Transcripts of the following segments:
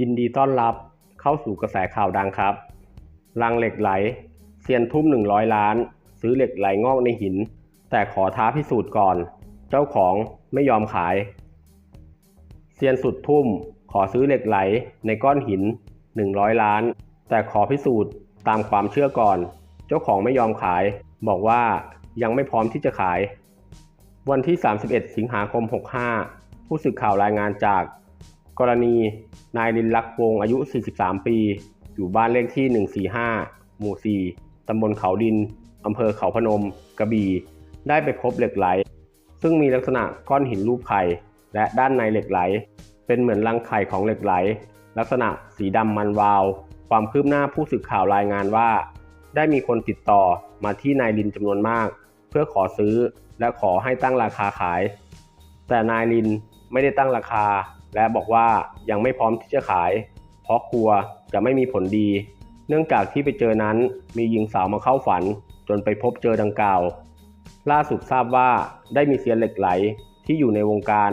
ยินดีต้อนรับเข้าสู่กระแสข่าวดังครับลังเหล็กไหลเซียนทุ่ม 100 ล้าน ซื้อเหล็กไหลงอกในหิน แต่ขอท้าพิสูจน์ก่อน เจ้าของไม่ยอมขาย เซียนสุดทุ่ม ขอซื้อเหล็กไหลในก้อนหิน 100 ล้าน แต่ขอพิสูจน์ตามความเชื่อก่อน เจ้าของไม่ยอมขาย บอกว่ายังไม่พร้อมที่จะขาย วันที่ 31 สิงหาคม 65 ผู้สื่อข่าวรายงานจาก กรณี นายลินลักษ์วงศ์อายุ 43 ปี อยู่บ้านเลขที่ 145 หมู่ 4 ตำบลเขาดิน อำเภอเขาพนม กระบี่ ได้ไปพบเหล็กไหล ซึ่งมีลักษณะก้อนหินรูปไข่ และด้านในเหล็กไหล เป็นเหมือนรังไข่ของเหล็กไหล ลักษณะสีดำมันวาว ความคืบหน้าผู้สื่อข่าวรายงานว่า ได้มีคนติดต่อมาที่นายลินจำนวนมาก เพื่อขอซื้อและขอให้ตั้งราคาขาย แต่นายลินไม่ได้ตั้งราคา และบอกว่ายังไม่พร้อมที่จะขาย เพราะกลัวจะไม่มีผลดี เนื่องจากที่ไปเจอนั้นมีหญิงสาวมาเข้าฝัน จนไปพบเจอดังกล่าว ล่าสุดทราบว่าได้มีเซียนเหล็กไหลที่อยู่ในวงการ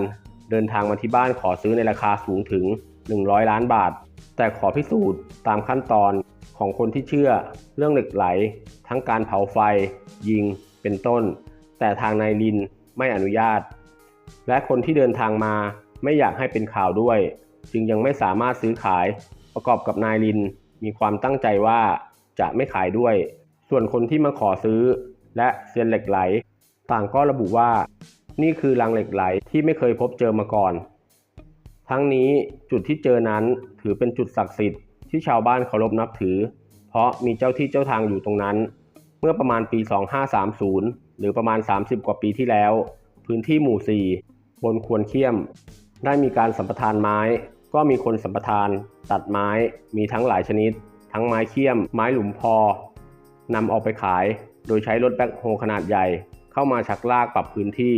เดินทางมาที่บ้านขอซื้อในราคาสูงถึง 100 ล้านบาท แต่ขอพิสูจน์ตามขั้นตอนของคนที่เชื่อเรื่องเหล็กไหล ทั้งการเผาไฟ ยิงเป็นต้น แต่ทางนายลินไม่อนุญาต และคนที่เดินทางมา ไม่อยากให้เป็นข่าวด้วย จึงยังไม่สามารถซื้อขายประกอบกับนายลิน มีความตั้งใจว่าจะไม่ขายด้วย ส่วนคนที่มาขอซื้อ และเซียนเหล็กไหล ต่างก็ระบุว่า นี่คือรังเหล็กไหลที่ไม่เคยพบเจอมาก่อน ทั้งนี้จุดที่เจอนั้นถือเป็นจุดศักดิ์สิทธิ์ที่ชาวบ้านเคารพนับถือ เพราะมีเจ้าที่เจ้าทางอยู่ตรงนั้น เมื่อประมาณปี 2530 หรือประมาณ 30 กว่าปีที่แล้ว พื้นที่หมู่ 4 บนควรเคียม ได้มีการสัมปทานไม้ ก็มีคนสัมปทาน ตัดไม้มีทั้งหลายชนิด ทั้งไม้เคี่ยม ไม้หลุมพอนำออกไปขาย โดยใช้รถแบ็คโฮขนาดใหญ่ เข้ามาชักลากปรับพื้นที่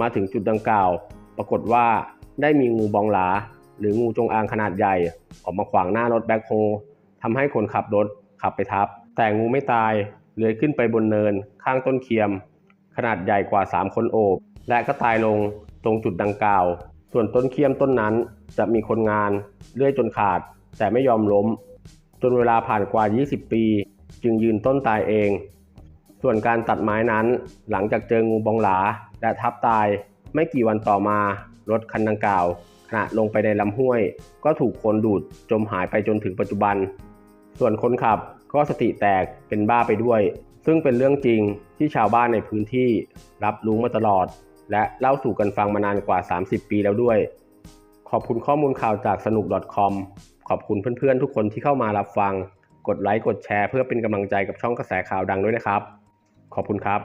มาถึงจุดดังกล่าว ปรากฏว่าได้มีงูบองหลา หรืองูจงอางขนาดใหญ่ ออกมาขวางหน้ารถแบ็คโฮทำให้คนขับรถขับไปทับ แต่งูไม่ตายเลื้อยขึ้นไปบนเนินข้างต้นเคียม ขนาดใหญ่กว่า 3 คนโอบ และก็ตายลงตรงจุดดังกล่าว ส่วนต้นเคียมต้นนั้นจะมีคนงานเลื่อยจนขาด แต่ไม่ยอมล้ม จนเวลาผ่านกว่า 20 ปี จึงยืนต้นตายเอง ส่วนการตัดไม้นั้นหลังจากเจองูบองหลาและทับตายไม่กี่วันต่อมารถคันดังกล่าว ขณะลงไปในลำห้วย ก็ถูกคนดูดจมหายไปจนถึงปัจจุบัน ส่วนคนขับก็สติแตกเป็นบ้าไปด้วย ซึ่งเป็นเรื่องจริงที่ชาวบ้านในพื้นที่รับรู้มาตลอด และเล่าสู่กันฟังมานานกว่า 30 ปีแล้วด้วย ขอบคุณข้อมูลข่าวจากสนุก .com ขอบคุณเพื่อนๆ ทุกคนที่เข้ามารับฟัง กดไลค์ กดแชร์เพื่อเป็นกำลังใจกับช่องกระแสข่าวดังด้วยนะครับ ขอบคุณครับ